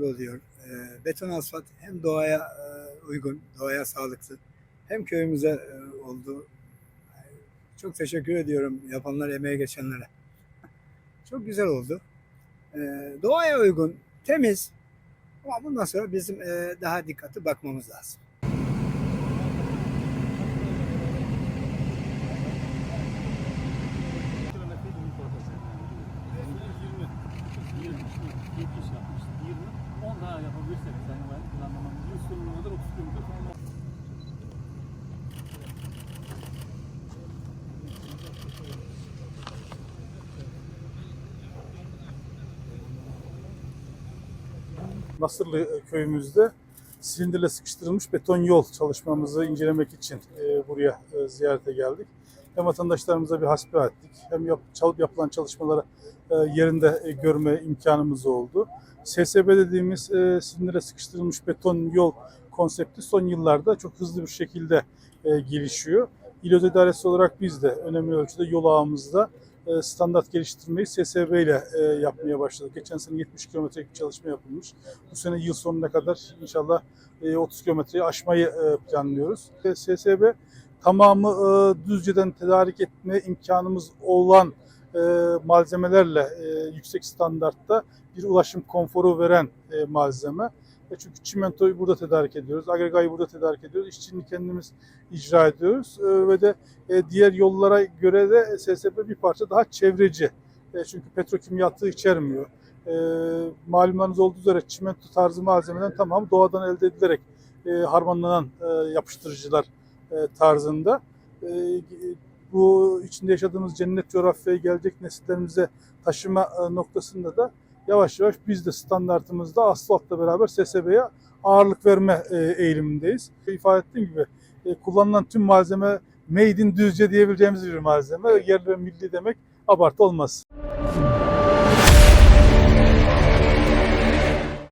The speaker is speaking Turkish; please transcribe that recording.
oluyor. E, beton asfalt hem doğaya e, uygun, doğaya sağlıklı hem köyümüze e, oldu. Çok teşekkür ediyorum yapanlar, emeğe geçenlere. Çok güzel oldu. E, doğaya uygun, temiz ama bundan sonra bizim e, daha dikkatli bakmamız lazım. Nasırlı köyümüzde silindirle sıkıştırılmış beton yol çalışmamızı incelemek için e, buraya e, ziyarete geldik. Hem vatandaşlarımıza bir hasbihal ettik hem yap, çalıp yapılan çalışmaları e, yerinde görme imkanımız oldu. SSB dediğimiz e, silindirle sıkıştırılmış beton yol konsepti son yıllarda çok hızlı bir şekilde gelişiyor. İl İdaresi olarak biz de önemli ölçüde yol ağımızda standart geliştirmeyi SSB ile e, yapmaya başladık. Geçen sene 70 kilometrelik bir çalışma yapılmış. Bu sene yıl sonuna kadar inşallah e, 30 kilometreyi aşmayı e, planlıyoruz. E, SSB tamamı e, Düzce'den tedarik etme imkanımız olan e, malzemelerle e, yüksek standartta bir ulaşım konforu veren e, malzeme. E, çünkü çimentoyu burada tedarik ediyoruz, agregayı burada tedarik ediyoruz, işçiliğini kendimiz icra ediyoruz E, ve de e, diğer yollara göre de SSP bir parça daha çevreci. Çünkü petrokimya atığı içermiyor. E, malumunuz olduğu üzere çimento tarzı malzemeden tamamı doğadan elde edilerek harmanlanan yapıştırıcılar tarzında. Bu içinde yaşadığımız cennet coğrafyaya gelecek nesillerimize taşıma noktasında da yavaş yavaş biz de standartımızda asfaltla beraber SSB'ye ağırlık verme e, eğilimindeyiz. İfade ettiğim gibi e, kullanılan tüm malzeme made in Düzce diyebileceğimiz bir malzeme. Yerli ve milli demek abartı olmaz.